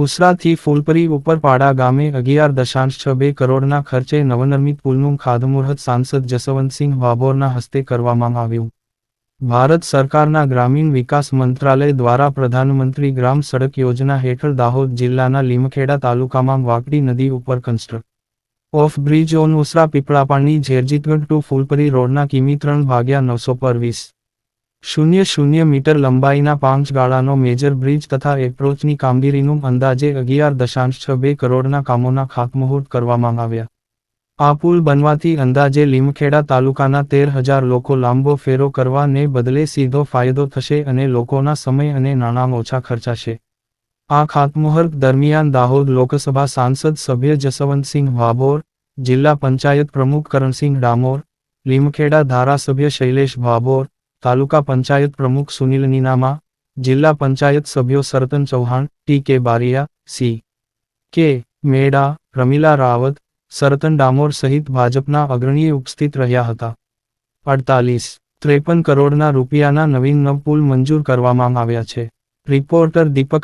ઉસરાથી ફૂલપરી ઉપરપાડા ગામે અગિયાર દશાંશ છ બે કરોડના ખર્ચે નવનિર્મિત પુલનું ખાતમુહૂર્ત સાંસદ જસવંતસિંહ વાબોરના હસ્તે કરવામાં આવ્યું. ભારત સરકારના ગ્રામીણ વિકાસ મંત્રાલય દ્વારા પ્રધાનમંત્રી ગ્રામ સડક યોજના હેઠળ દાહોદ જિલ્લાના લીમખેડા તાલુકામાં વાકડી નદી ઉપર construct of bridge on Usra Piplapani, Zerjitgadh to Fulpari રોડના કિમી ત્રણ ભાગ્યા નવસો પર વીસ શૂન્ય શૂન્ય મીટર લંબાઈના પાંચ ગાળાનો મેજર બ્રિજ તથા એપ્રોચની કામગીરીનું અંદાજે અગિયાર દશાંશ છ બે કરોડના કામોના ખાતમુહૂર્ત કરવામાં આવ્યા. આ પુલ બનવાથી અંદાજે લીમખેડા તાલુકાના તેર હજાર લોકો લાંબો ફેરો કરવાને બદલે સીધો ફાયદો થશે અને લોકોના સમય અને નાણાં ઓછા ખર્ચાશે. આ ખાતમુહૂર્ત દરમિયાન દાહોદ લોકસભા સાંસદ સભ્ય જસવંતસિંહ ભાભોર જિલ્લા પંચાયત પ્રમુખ કરણસિંહ ડામોર, લીમખેડા ધારાસભ્ય શૈલેષ ભાભોર તાલુકા પંચાયત પ્રમુખ સુનિલ નીનામા, જિલ્લા પંચાયત સભ્યો સરતન ચૌહાણ, ટી કે બારિયા, સી. કે. મેડા, રમીલા રાવત, સરતન ડામોર સહિત ભાજપના અગ્રણીએ ઉપસ્થિત રહ્યા હતા. અડતાલીસ, ત્રેપન કરોડના રૂપિયાના નવીન નવ પુલ મંજૂર કરવામાં આવ્યા છે. રિપોર્ટર દીપક